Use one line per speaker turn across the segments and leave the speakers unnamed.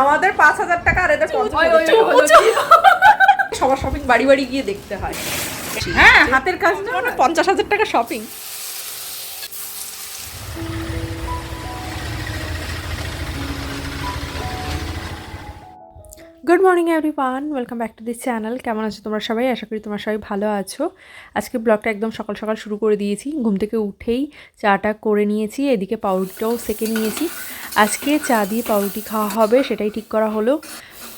আমাদের পাঁচ হাজার টাকা আর এদের? সবার শপিং বাড়ি বাড়ি গিয়ে দেখতে হয়।
হ্যাঁ হাতের কাজ না
মানে পঞ্চাশ হাজার টাকা shopping good morning everyone welcome back to this channel কেমন আছো তোমরা সবাই? আশা করি তোমরা সবাই ভালো আছো। আজকে ব্লগটা একদম সকাল সকাল শুরু করে দিয়েছি। ঘুম থেকে উঠেই চাটা করে নিয়েছি। এদিকে পাউরুটিটাও সেকে নিয়েছি। আজকে চা দিয়ে পাউরুটি খাওয়া হবে, সেটাই ঠিক করা হলো।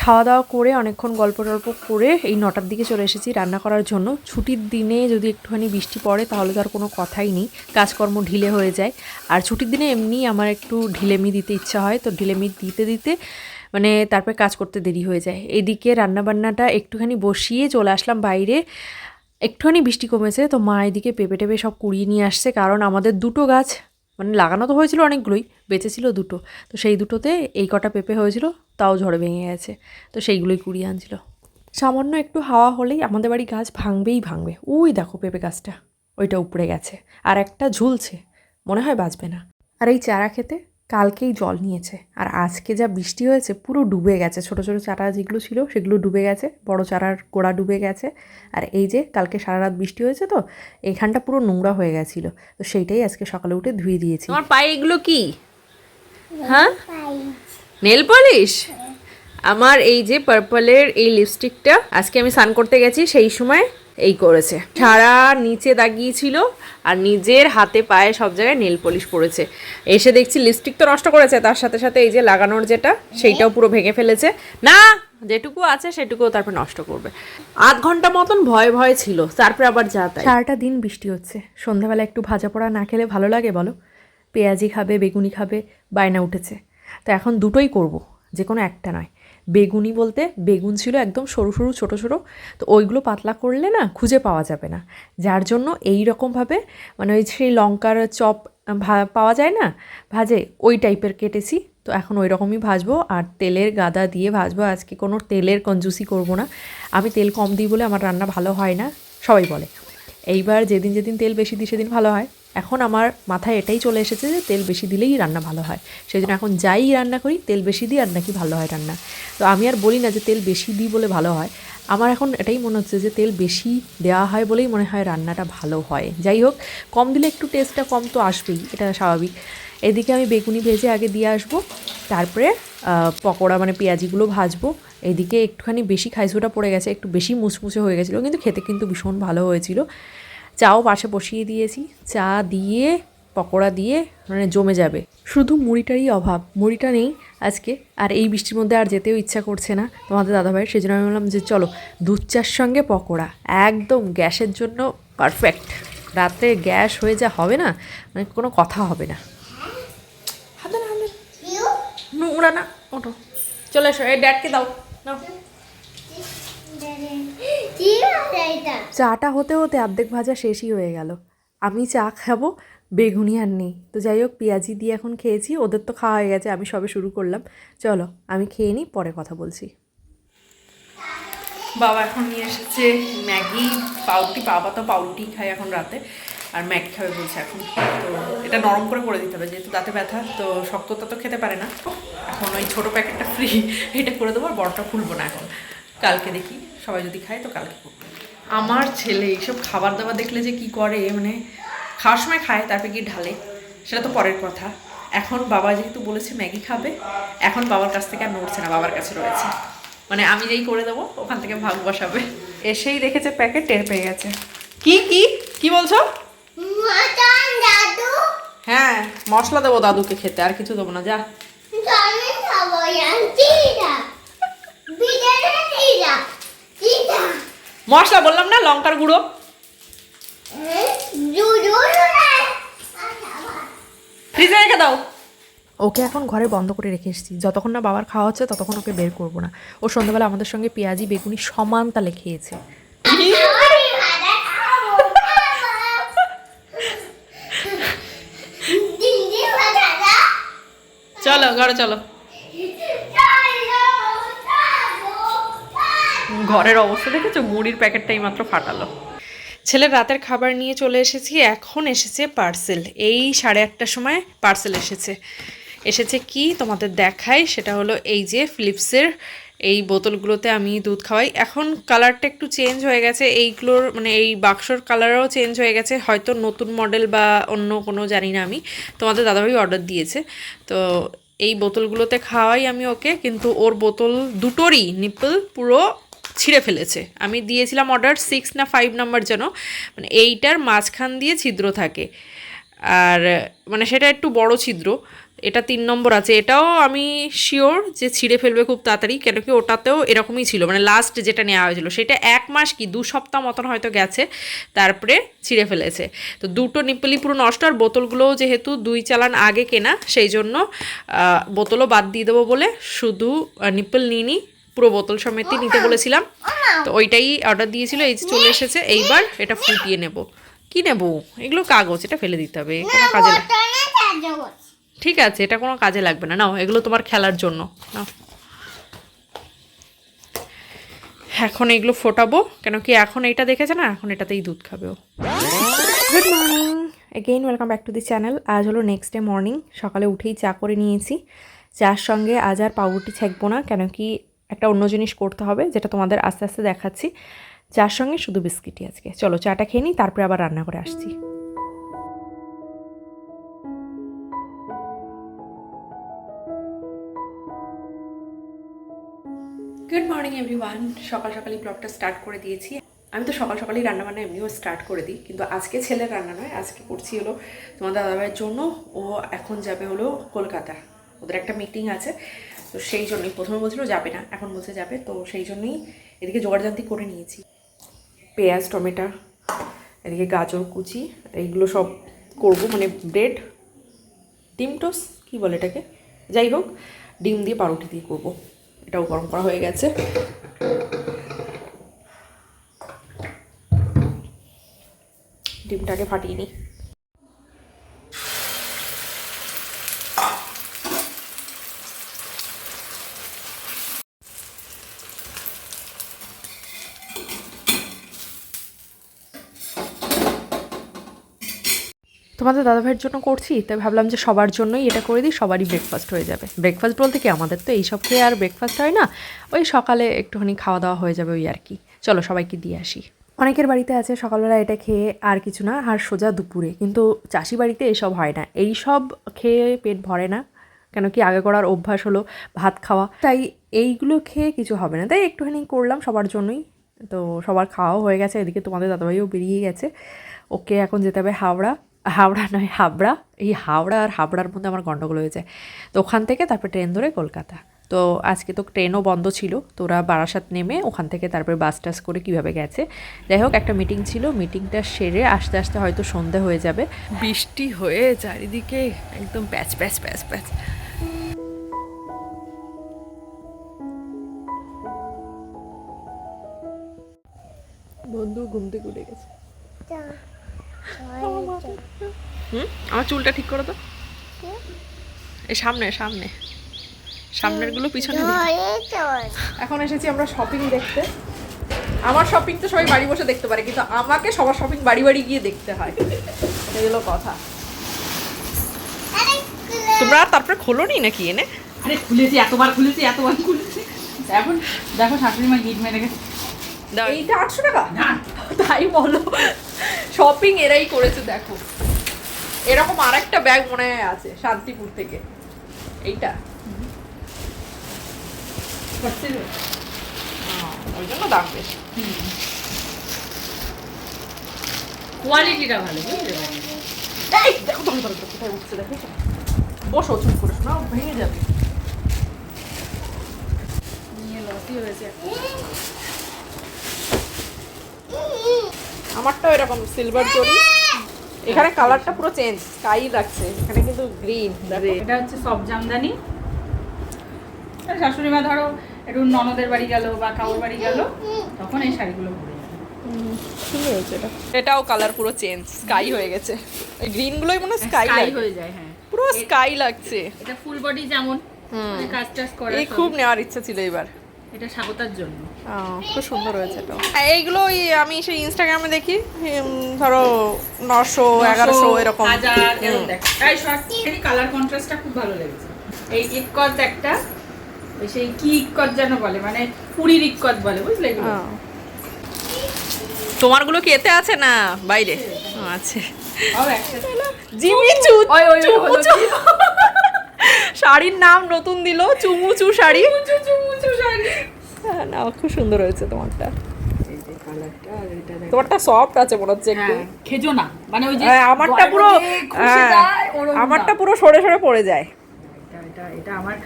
খাওয়া দাওয়া করে অনেকক্ষণ গল্প টল্প করে এই নটার দিকে চলে এসেছি রান্না করার জন্য। ছুটির দিনে যদি একটুখানি বৃষ্টি পড়ে, তাহলে তো আর কোনো কথাই নেই। কাজকর্ম ঢিলে হয়ে যায়। আর ছুটির দিনে এমনি আমার একটু ঢিলেমি দিতে ইচ্ছা হয়, তো ঢিলেমি দিতে দিতে মানে তারপরে কাজ করতে দেরি হয়ে যায়। এদিকে রান্নাবান্নাটা একটুখানি বসিয়ে চলে আসলাম বাইরে। একটুখানি বৃষ্টি কমেছে, তো মা এদিকে পেঁপে টেপে সব কুড়িয়ে নিয়ে আসছে, কারণ আমাদের দুটো গাছ মানে লাগানো তো হয়েছিল অনেকগুলোই, বেঁচেছিল দুটো। তো সেই দুটোতে এই কটা পেঁপে হয়েছিল, তাও ঝড়ে ভেঙে গেছে। তো সেইগুলোই কুড়িয়ে আনছিল। সামান্য একটু হাওয়া হলেই আমাদের বাড়ি গাছ ভাঙবেই ভাঙবে। ওই দেখো পেঁপে গাছটা, ওইটা উপড়ে গেছে, আর একটা ঝুলছে, মনে হয় বাঁচবে না। আর এই চারা খেতে কালকেই জল নিয়েছে। আর আজকে যা বৃষ্টি হয়েছে পুরো ডুবে গেছে। ছোট ছোট চারা যেগুলো ছিল সেগুলো ডুবে গেছে। বড় চারার গোড়া ডুবে গেছে। আর এই যে কালকে সারা রাত বৃষ্টি হয়েছে তো এইখানটা পুরো নোংরা হয়ে গেছিল। তো সেইটাই আজকে সকালে উঠে ধুয়ে দিয়েছি।
তোমার পায়ে এগুলো কি? হ্যাঁ? Nail polish? আমার এই যে পার্পলের এই লিপস্টিকটা আজকে আমি স্নান করতে গেছি সেই সময়। এই করেছে। সারা নিচে দাগিয়েছিল আর নিজের হাতে পায়ে সব জায়গায় নেল পলিশ পড়েছে। এসে দেখছি লিপস্টিক তো নষ্ট করেছে, তার সাথে সাথে এই যে লাগানোর যেটা, সেইটাও পুরো ভেঙে ফেলেছে। না, যেটুকু আছে সেটুকুও তারপর নষ্ট করবে। আধ ঘণ্টা মতন ভয় ভয় ছিল, তারপরে আবার যা তাই।
সারাটা দিন বৃষ্টি হচ্ছে। সন্ধ্যাবেলা একটু ভাজা পোড়া না খেলে ভালো লাগে বলো? পেঁয়াজি খাবে, বেগুনি খাবে, বায়না উঠেছে। তো এখন দুটোই করব যে কোনো একটা নয়। বেগুনি বলতে বেগুন ছিল একদম সরু সরু, ছোটো ছোটো তো ওইগুলো পাতলা করলে না খুঁজে পাওয়া যাবে না। যার জন্য এই রকমভাবে মানে ওই সেই লঙ্কার চপ পাওয়া যায় না, ভাজে, ওই টাইপের কেটেছি। তো এখন ওই রকমই ভাজবো আর তেলের গাদা দিয়ে ভাজবো। আজকে কোনো তেলের কঞ্জুসি করব না। আমি তেল কম দিই বলে আমার রান্না ভালো হয় না, সবাই বলে। এইবার যেদিন যেদিন তেল বেশি দিই, সেদিন ভালো হয়। এখন আমার মাথায় এটাই চলে এসেছে যে তেল বেশি দিলেই রান্না ভালো হয়। সেই জন্য এখন যাই রান্না করি, তেল বেশি দিই আর নাকি ভালো হয় রান্না। তো আমি আর বলি না যে তেল বেশি দিই বলে ভালো হয়। আমার এখন এটাই মনে হচ্ছে যে তেল বেশি দেওয়া হয় বলেই মনে হয় রান্নাটা ভালো হয়। যাই হোক, কম দিলে একটু টেস্টটা কম তো আসবেই, এটা স্বাভাবিক। এদিকে আমি বেগুনি ভেজে আগে দিয়ে আসব, তারপরে পকোড়া মানে পেঁয়াজিগুলো ভাজবো। এদিকে একটুখানি বেশি খাইসোটা পড়ে গেছে, একটু বেশি মুচমুচে হয়ে গেছিল, কিন্তু খেতে কিন্তু ভীষণ ভালো হয়েছিল। চাও পাশে বসিয়ে দিয়েছি। চা দিয়ে পকোড়া দিয়ে মানে জমে যাবে। শুধু মুড়িটারই অভাব। মুড়িটা নেই আজকে। আর এই বৃষ্টির মধ্যে আর যেতেও ইচ্ছা করছে না তোমাদের দাদাভাই। সেই জন্য আমি বললাম যে চলো দুধ চার সঙ্গে পকোড়া। একদম গ্যাসের জন্য পারফেক্ট রাতে গ্যাস হয়ে যা হবে না মানে কোনো কথা হবে না। হাতে না না চলে এসো এই ড্যাডকে দাও। নাও। চাটা হতে হতে অর্ধেক ভাজা শেষই হয়ে গেল। আমি চা খাব বেগুনি আর নেই। তো যাই হোক পেঁয়াজি দিয়ে এখন খেয়েছি ওদের তো খাওয়া হয়ে গেছে আমি সবে শুরু করলাম। চলো আমি খেয়ে নিই পরে কথা বলছি। বাবা এখন নিয়ে এসেছে ম্যাগি পাউরুটি বাবা তো পাউরুটি খায় এখন রাতে আর ম্যাগি খাবে বলছে এখন। তো এটা নরম করে করে দিতে হবে যেহেতু দাঁতে ব্যথা তো শক্ততা তো খেতে পারে না। এখন ওই ছোটো প্যাকেটটা ফ্রি এটা করে দেবো আর বড়টা খুলবো না এখন। কালকে দেখি সবাই যদি খায় তো কালকে আমার ছেলে এইসব খাবার দাবার দেখলে যে কি করে মানে খাওয়ার সময় খায় তারপরে কি ঢালে। সেটা তো পরের কথা। এখন বাবা যেহেতু বলেছে ম্যাগি খাবে এখন বাবার কাছ থেকে আর নড়ছে না বাবার কাছে রয়েছে। মানে আমি যেই করে দেবো ওখান থেকে ভাগ বসাবে। এসেই দেখেছে প্যাকেট টের পেয়ে গেছে। কি কি? কি বলছো? হ্যাঁ মশলা দেবো দাদুকে খেতে আর কিছু দেবো না যা। মশলা বললাম না লঙ্কার গুঁড়ো। ফ্রিজে রেখে দাও। ওকে এখন ঘরে বন্ধ করে রেখে এসেছি। যতক্ষণ না বাবার খাওয়া হচ্ছে ততক্ষণ ওকে বের করব না। ও সন্ধ্যাবেলা আমাদের সঙ্গে পেঁয়াজি বেগুনি সমান তালে খেয়েছে চলো ঘরে চলো। ঘরের অবস্থা দেখেছ? মুড়ির প্যাকেটটাই মাত্র ফাটালো। ছেলের রাতের খাবার নিয়ে চলে এসেছি, এখন এসেছে পার্সেল। এই সাড়ে আটটার সময় পার্সেল এসেছে। এসেছে কি তোমাদের দেখাই? সেটা হলো এই যে ফিলিপসের এই বোতলগুলোতে আমি দুধ খাওয়াই। এখন কালারটা একটু চেঞ্জ হয়ে গেছে। এইগুলোর মানে এই বাক্সর কালারও চেঞ্জ হয়ে গেছে। হয়তো নতুন মডেল বা অন্য কোনো জানি না আমি। তোমাদের দাদাভাই অর্ডার দিয়েছে। তো এই বোতলগুলোতে খাওয়াই আমি ওকে। কিন্তু ওর বোতল দুটোরই, নিপল পুরো ছিঁড়ে ফেলেছে। আমি দিয়েছিলাম অর্ডার সিক্স না ফাইভ নাম্বার যেন মানে এইটার মাঝখান দিয়ে ছিদ্র থাকে। আর মানে সেটা একটু বড় ছিদ্র, এটা তিন নম্বর আছে। এটাও আমি শিওর যে ছিঁড়ে ফেলবে খুব তাড়াতাড়ি কেন কি ওটাতেও এরকমই ছিল। মানে লাস্ট যেটা নেওয়া হয়েছিল, সেটা এক মাস কি, দু সপ্তাহ মতন হয়তো গেছে, তারপরে ছিঁড়ে ফেলেছে। তো দুটো নিপলি পুরো নষ্ট, আর বোতলগুলোও যেহেতু দুই চালান আগে কেনা, সেই জন্য বোতলও বাদ দিয়ে দেবো বলে শুধু নিপল নিইনি। পুরো বোতল সমেতই নিতে বলেছিলাম। তো ওইটাই অর্ডার দিয়েছিল এই যে চলে এসেছে। এইবার এটা ফুটিয়ে নেব। কি নেব? এগুলো কাগজ এটা ফেলে দিতে হবে। কোনো কাজে ঠিক আছে এটা কোনো কাজে লাগবে না। নাও এগুলো তোমার খেলার জন্য। নাও। এখন এগুলো ফোটাবো কেন কি এখন এইটা দেখেছে না? এখন এটাতেই দুধ খাবে ও। Good morning again welcome back to the channel আজ হলো নেক্সট ডে মর্নিং সকালে উঠেই চা করে নিয়েছি। চার সঙ্গে আজ আর পাউরুটি ছেঁকবো না কেন কি একটা অন্য জিনিস করতে হবে, যেটা তোমাদের আস্তে আস্তে দেখাচ্ছি। চার সঙ্গে শুধু বিস্কিটই আজকে। চলো, চাটা খেয়ে নিই, তারপরে আবার রান্না করে আসছি। গুড মর্নিং এভরিওয়ান সকাল সকালই ব্লগটা স্টার্ট করে দিয়েছি। আমি তো সকাল সকালই রান্নাবান্না এমনিও স্টার্ট করে দিই, কিন্তু আজকে ছেলের রান্না নয়, আজকে করছি হলো তোমার দাদাভাইয়ের জন্য। ও এখন যাবে হলো কলকাতা। ওদের একটা মিটিং আছে। তো সেই জন্যই প্রথমে বলছিল যাবে না, এখন বলছে যাবে, তো সেই জন্যই এদিকে জোগাড়জান্তি করে নিয়েছি। পেঁয়াজ, টমেটো, এদিকে গাজর, কুচি, এইগুলো সব করব মানে ব্রেড, ডিম টোস কী বলে এটাকে? যাই হোক, ডিম দিয়ে পাউরুটি দিয়ে করব। এটাও গরম করা হয়ে গেছে। ডিমটাকে ফাটিয়ে নিই। তোমাদের দাদাভাইয়ের জন্য করছি, তাই ভাবলাম যে সবার জন্যই এটা করে দিই, সবারই ব্রেকফাস্ট হয়ে যাবে। ব্রেকফাস্ট বলতে কি, আমাদের তো এইসব খেয়ে আর ব্রেকফাস্ট হয় না, ওই সকালে একটুখানি খাওয়া দাওয়া হয়ে যাবে ওই আর কি। চলো সবাইকে দিয়ে আসি। অনেকের বাড়িতে আছে সকালবেলা এটা খেয়ে আর কিছু না, আর সোজা দুপুরে, কিন্তু চাষি বাড়িতে এসব হয় না। এই সব খেয়ে পেট ভরে না, কেন কি আগে করার অভ্যাস হলো ভাত খাওয়া। তাই এইগুলো খেয়ে কিছু হবে না, তাই একটুখানি করলাম সবার জন্যই। তো সবার খাওয়াও হয়ে গেছে, এদিকে তোমাদের দাদাভাইও বেরিয়ে গেছে, ওকে এখন যেতে হবে হাওড়া। হাওড়া নয় হাবড়া। এই হাওড়া আর হাবড়ার মধ্যে আমার গণ্ডগোল হয়েছে। তো ওখান থেকে তারপর ট্রেন ধরে কলকাতা। তো আজকে তো ট্রেনও বন্ধ ছিল। তো ওরা বারাসাত নেমে ওখান থেকে তারপরে বাস টাস করে কীভাবে গেছে। যাই হোক একটা মিটিং ছিল। মিটিংটা সেরে আস্তে আস্তে হয়তো সন্ধে হয়ে যাবে। বৃষ্টি হয়ে চারিদিকে একদম প্যাচ প্যাচ প্যাচ প্যাচ। বন্ধু ঘুম থেকে উঠে গেছে। হুম? আমার চুলটা ঠিক করো তো। এই সামনে সামনে। সামনেরগুলো পিছনে এখন এসেছি আমরা শপিং দেখতে। আমার শপিং তো সবাই বাড়ি বসে দেখতে পারে কিন্তু আমাকে সবার শপিং বাড়ি বাড়ি গিয়ে দেখতে হয়। এই হলো কথা। তোমরা আর তারপরে খোলো নি নাকি এনে?
আরে খুলেছি এতবার খুলেছি এতবার খুলেছি। এখন দেখো শাশুড়ি মা গিট মেরে গেছে।
এইটা আটশো টাকা?
না
তাই বলো। শপিং এরাই করেছে দেখো। এরকম আর একটা ব্যাগ মনে হয় আছে শান্তিপুর থেকে। এইটা।
করছে
ওই জন্য দাম বেশি।
কোয়ালিটিটা ভালো
দেখো তুমি ধরো ধরো, কোথায় উঠছে দেখো। বসো চুপ করে শোনা ভেঙে যাবে। নিয়ে লসই হয়েছে? আমারটাও এরকম সিলভার জরি এখানে কালারটা পুরো চেঞ্জ স্কাই লাগছে এখানে কিন্তু গ্রিন।
এটা হচ্ছে সব জামদানি। শাশুড়ি মা ধরো একটু ননদের বাড়ি গেল বা কাউর বাড়ি গেল তখন এই শাড়িগুলো পরে
সুন্দর হয়েছে এটা। এটাও কালার পুরো চেঞ্জ স্কাই হয়ে গেছে। এই গ্রিন গুলোই মনে স্কাই
স্কাই হয়ে যায় হ্যাঁ।
পুরো স্কাই লাগছে।
এটা ফুল বডি যেমন মানে কাজ টাজ করা
এই খুব নেওয়ার ইচ্ছা ছিল এবার।
এটা স্বাগতার জন্য
খুব সুন্দর হয়েছে এটা এইগুলো ওই আমি সেই ইনস্টাগ্রামে দেখি ধরো নশো এগারোশো এরকম
শর্ট কালার কন্ট্রাস্টটা খুব ভালো লেগেছে এই একটা সেই কি যেন বলে মানে পুরীর বলে বুঝলে?
তোমারগুলো কি এতে আছে না বাইরে আছে
ওই, ওই।
শাড়ির নাম নতুন দিল চুমুচু শাড়ি হ্যাঁ, না খুব সুন্দর হয়েছে তোমারটা। তোমারটা সফট আছে মনে হচ্ছে একটু।
হ্যাঁ, খেজো না। মানে ওই যে
হ্যাঁ, আমারটা পুরো। আমারটা পুরো সরে সরে পড়ে যায়।
এটা আমার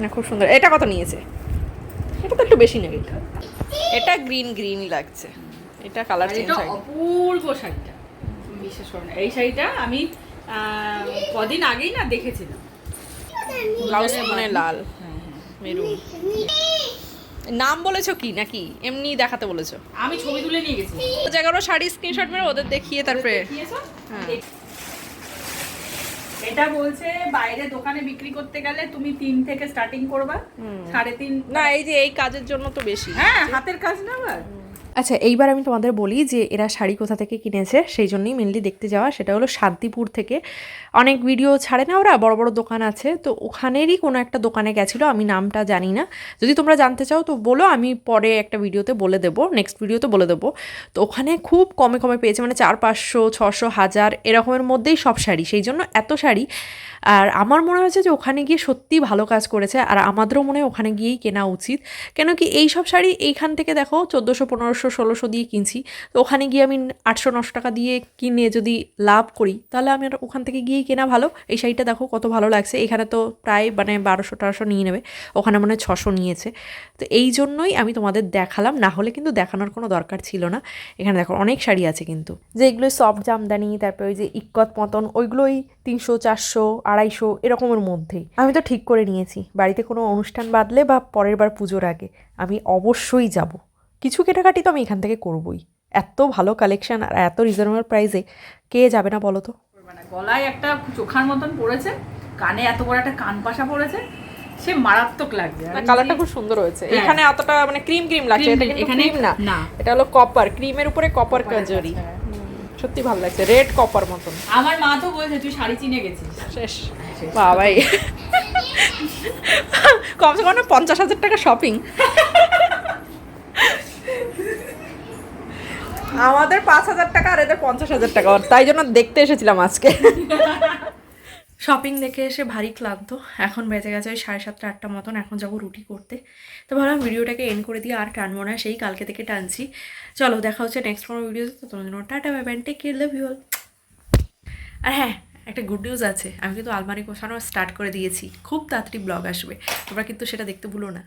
না খুব সুন্দর। এটা কত নিয়েছে? এটা তো একটু বেশি নেই এটা গ্রিন গ্রিনই লাগছে। এটা কালার চেঞ্জ হয়
অপূর্ব শাড়িটা। বিশ্বাস করো এই শাড়িটা আমি কদিন আগেই না দেখেছিলাম।
ব্লাউজ মানে লাল।
হ্যাঁ।
নাম বলেছ কি নাকি? এমনি দেখাতে বলেছ।
আমি ছবি তুলে নিয়ে গেছি।
জায়গারও শাড়ি স্ক্রিনশট মেরে ওদের দেখিয়ে তারপরে? হ্যাঁ।
এটা বলছে বাইরে দোকানে বিক্রি করতে গেলে তুমি তিন থেকে স্টার্টিং করবা। সাড়ে তিন
না এই যে এই কাজের জন্য তো বেশি।
হ্যাঁ হাতের কাজ না আবার।
আচ্ছা এইবার আমি তোমাদের বলি যে এরা শাড়ি কোথা থেকে কিনেছে, সেই জন্যই মেনলি দেখতে যাওয়া। সেটা হলো শান্তিপুর থেকে। অনেক ভিডিও ছাড়ে না ওরা, বড় বড় দোকান আছে। তো ওখানেরই কোনো একটা দোকানে গেছিল, আমি নামটা জানি না। যদি তোমরা জানতে চাও তো বলো, আমি পরে একটা ভিডিওতে বলে দেবো নেক্সট ভিডিওতে বলে দেবো। তো ওখানে খুব কমে কমে পেয়েছে মানে চার পাঁচশো, ছশো, হাজার, এরকমের মধ্যেই সব শাড়ি। সেই জন্য এত শাড়ি। আর আমার মনে হয়েছে যে ওখানে গিয়ে সত্যি ভালো কাজ করেছে, আর আমাদেরও মনে হয় ওখানে গিয়েই কেনা উচিত। কেন কি এই সব শাড়ি এইখান থেকে দেখো চোদ্দোশো, পনেরোশো, ষোলোশো দিয়ে কিনছি। তো ওখানে গিয়ে আমি আটশো, নশো টাকা দিয়ে কিনে যদি লাভ করি, তাহলে আমি ওখান থেকে গিয়েই কেনা ভালো। এই শাড়িটা দেখো কত ভালো লাগছে। এখানে তো প্রায় মানে বারোশো টারোশো নিয়ে নেবে। ওখানে মনে হয় ছশো নিয়েছে। তো এই জন্যই আমি তোমাদের দেখালাম। না হলে কিন্তু দেখানোর কোনো দরকার ছিল না। এখানে দেখো অনেক শাড়ি আছে কিন্তু। যে এগুলো সফট জামদানি, তারপরে ওই যে ইক্কত মতন, ওইগুলোই তিনশো চারশো আড়াইশো এরকমের মধ্যেই আমি তো ঠিক করে নিয়েছি বাড়িতে কোনো অনুষ্ঠান বাদলে বা পরের বার পুজোর আগে আমি অবশ্যই যাব কিছু কেটাকাটি তো আমি এখান থেকে করবই এত ভালো কালেকশন আর এত রিজনেবল প্রাইসে কে যাবে না বলো তো
করবে না। গলায় একটা চোখার মতন পড়েছে কানে এত বড় একটা কান পাশা পড়েছে সে মারাত্মক লাগবে আর
কালারটা খুব সুন্দর হয়েছে
হ্যাঁ।
এখানে এতটা মানে ক্রিম ক্রিম লাগছে এটা কিন্তু
এখানে
ক্রিম না। এটা হলো কপার ক্রিমের উপরে কপার কাজরি। সত্যি ভালো লাগছে রেড কপার মতন।
আমার মা তো বলছে তুই শাড়ি চিনে গেছিস।
শেষ। বাবাই। কমসে কম পঞ্চাশ হাজার টাকা শপিং আমাদের পাঁচ হাজার টাকা আর এদের পঞ্চাশ হাজার টাকা তাই জন্য দেখতে এসেছিলাম আজকে।
শপিং দেখে এসে ভারী ক্লান্ত। এখন বেঁচে গেছে ওই সাড়ে সাতটা, আটটা মতন, এখন যাব রুটি করতে। তো ভাবলাম ভিডিওটাকে এন্ড করে দিয়ে আর টানবো না, সেই কালকে থেকে টানছি। চলো, দেখা হচ্ছে নেক্সট কোনো ভিডিওতে তো তোমার জন্য ta ta bye bye take care love you all আর হ্যাঁ একটা গুড নিউজ আছে, আমি কিন্তু আলমারি কোষানো স্টার্ট করে দিয়েছি। খুব তাড়াতাড়ি ব্লগ আসবে, তোমরা কিন্তু সেটা দেখতে ভুলো না।